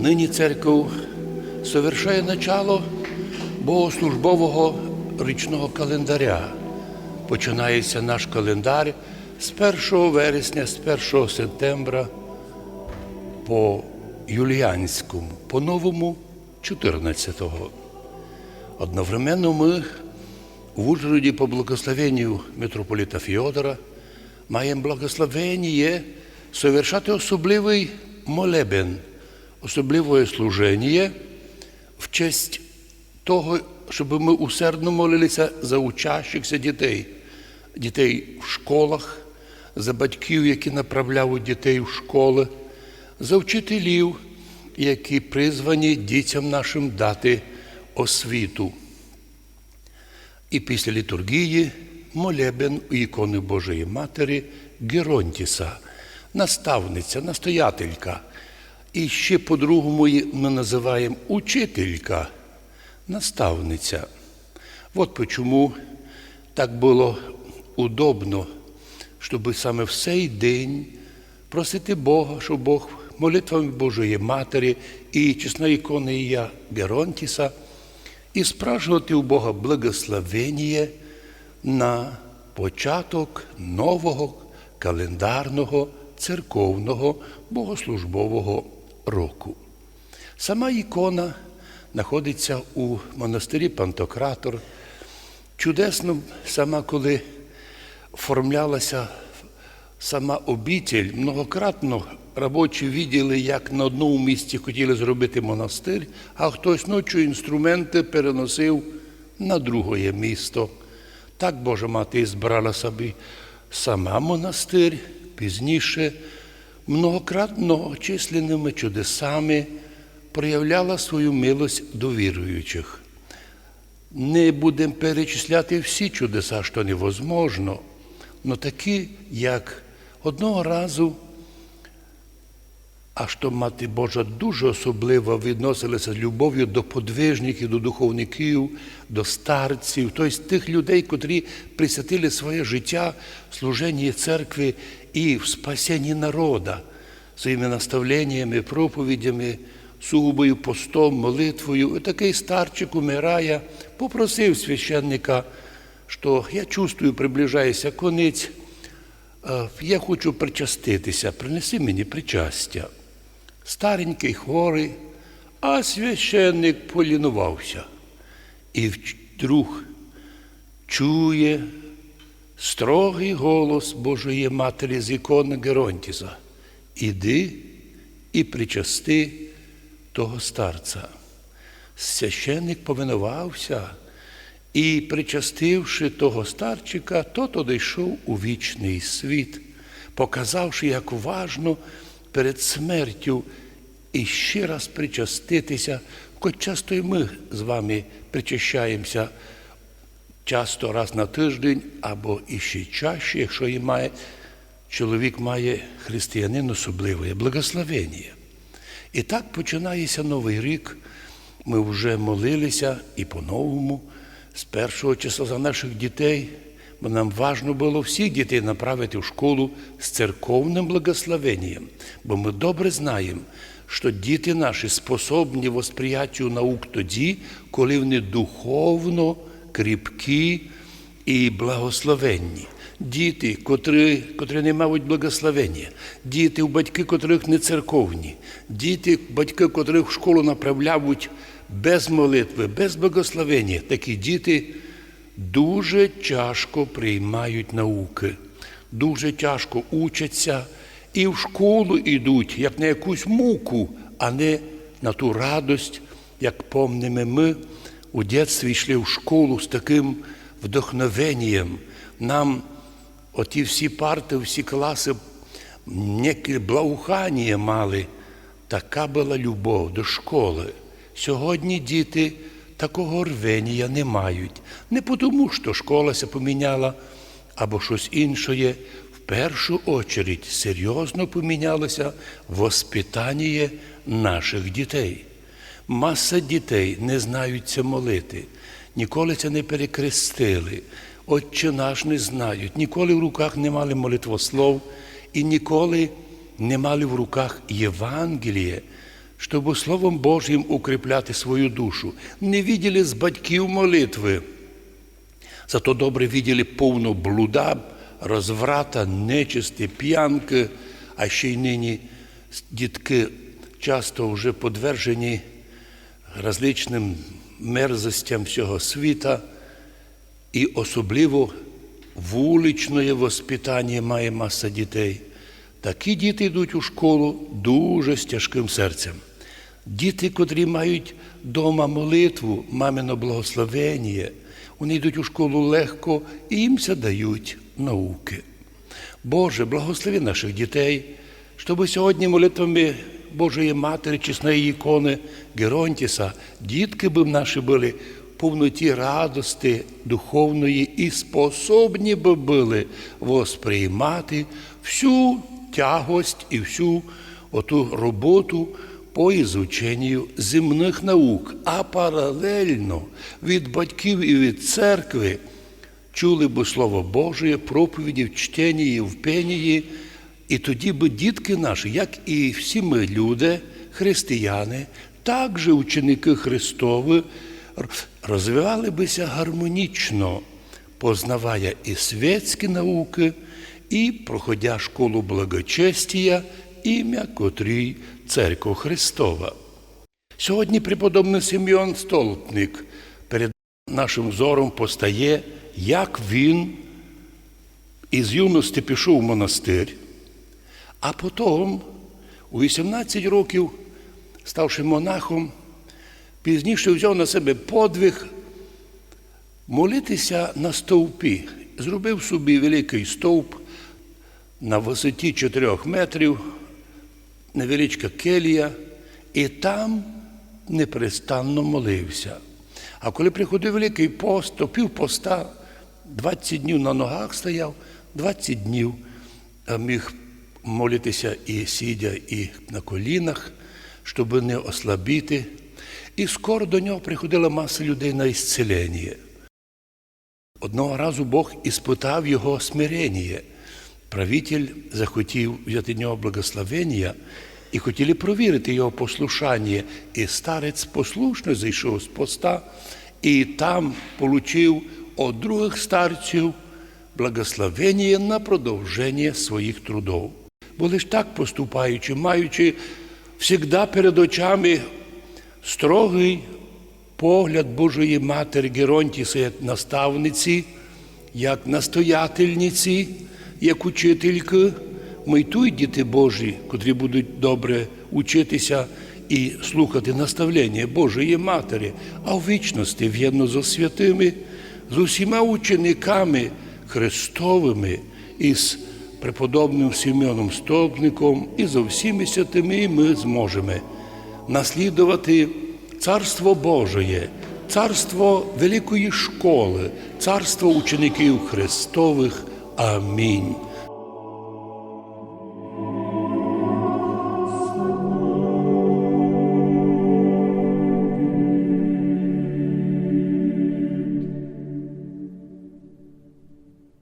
Нині церков совершає начало богослужбового річного календаря. Починається наш календар з 1 вересня, з 1 сентября по юліанському, по новому 14-го. Одновременно ми в Ужгороді по благословенню митрополита Фіодора маємо благословення совершати особливий молебен, особливе служення в честь того, щоб ми усердно молилися за учащихся дітей, дітей в школах, за батьків, які направляють дітей в школи, за вчителів, які призвані дітям нашим дати освіту. І після літургії молебен у ікони Божої Матері Геронтіса, наставниця, настоятелька. І ще по-другому ми називаємо учителька, наставниця. От почому так було удобно, щоб саме в цей день просити Бога, щоб Бог молитвами Божої Матері і чесної ікони Геронтіса і спрашувати у Бога благословення на початок нового календарного церковного богослужбового року. Сама ікона знаходиться у монастирі Пантократор. Чудесно, сама коли оформлялася сама обітель, многократно робочі виділи, як на одному місці хотіли зробити монастир, а хтось ночі інструменти переносив на друге місто. Так Божа мати і збирала собі сама монастир, пізніше многократно численними чудесами проявляла свою милость до віруючих. Не будемо перечисляти всі чудеса, що невозможно, але такі, як одного разу, а що мати Божа дуже особливо відносилася з любов'ю до подвижників, до духовників, до старців, тобто тих людей, котрі присвятили своє життя служенні церкви і в спасенні народа своїми наставленнями, проповідями, сугубою постом, молитвою. І такий старчик умирає, попросив священника, що я чувствую, приближається конець, е, я хочу причаститися, принеси мені причастя. Старенький хворий, а священник полінувався. І вдруг чує строгий голос Божої Матері з ікони Геронтіса. Іди і причасти того старця. Священник повинувався і, причастивши того старчика, тот одійшов у вічний світ, показавши, як важно перед смертю і ще раз причаститися, хоч часто і ми з вами причащаємося часто раз на тиждень або іще чаще, якщо і має, чоловік має християнин особливе благословення. І так починається новий рік. Ми вже молилися і по-новому, з першого числа за наших дітей, бо нам важно було всіх дітей направити в школу з церковним благословенням, бо ми добре знаємо, що діти наші способні восприяттю наук тоді, коли вони духовно кріпкі і благословенні. Діти, котрі, котрі не мають благословення, діти, у батьки, котрих не церковні, діти, батьки, котрих в школу направляють без молитви, без благословення, такі діти дуже тяжко приймають науки, дуже тяжко учаться і в школу йдуть, як на якусь муку, а не на ту радость, як помнимо ми у дитинстві йшли в школу з таким вдохновенням. Нам оті всі парти, всі класи, некі благоухання мали. Така була любов до школи. Сьогодні діти такого рвення не мають. Не тому, що школа ся поміняла або щось інше. В першу очередь серйозно помінялося воспитання наших дітей. Маса дітей не знаються молити, ніколи це не перекрестили, Отче наш не знають, ніколи в руках не мали молитвослов і ніколи не мали в руках Євангеліє, щоб Словом Божим укріпляти свою душу. Не виділи з батьків молитви. Зато добре виділи повно блуда, розврата, нечисти, п'янки, а ще й нині дітки часто вже подвержені различним мерзостям всього світа, і особливо вуличне воспитання має маса дітей. Такі діти йдуть у школу дуже з тяжким серцем. Діти, котрі мають дома молитву, мамино благословення, вони йдуть у школу легко і їм дають науки. Боже, благослови наших дітей, щоб сьогодні молитвами Божої Матері, чесної ікони Геронтіса, дітки б наші були повноті радости духовної і способні б були восприймати всю тягость і всю оту роботу по ізученню земних наук, а паралельно від батьків і від церкви чули б Слово Боже, проповіді в чтенні, в пенії, і тоді би дітки наші, як і всі ми люди, християни, також ученики Христові, розвивали бися гармонічно, познавая і світські науки, і проходя школу благочестія, ім'я котрій Церква Христова. Сьогодні преподобний Симеон Столпник перед нашим зором постає, як він із юності пішов в монастир, а потім, у 18 років, ставши монахом, пізніше взяв на себе подвиг молитися на стовпі. Зробив собі великий стовп на висоті 4 метрів, невеличка келія, і там непрестанно молився. А коли приходив Великий пост, то пів поста, 20 днів на ногах стояв, 20 днів міг молитися і сидя, і на колінах, щоб не ослабіти. І скоро до нього приходила маса людей на ісцелення. Одного разу Бог іспитав його смирення. Правитель захотів взяти нього благословення і хотіли провірити його послушання. І старець послушно зайшов з поста і там отримав від других старців благословення на продовження своїх трудов. Бо лиш так поступаючи, маючи завжди перед очами строгий погляд Божої Матері Геронтіса як наставниці, як настоятельниці, як учительки, ми й тут діти Божі, котрі будуть добре учитися і слухати наставлення Божої Матері, а в вічності в'єдно зо святими, з усіма учениками Христовими і з преподобним Симеоном Столпником і зо всіми святими ми зможемо наслідувати Царство Божеє, царство великої школи, царство учеників Христових. Amin.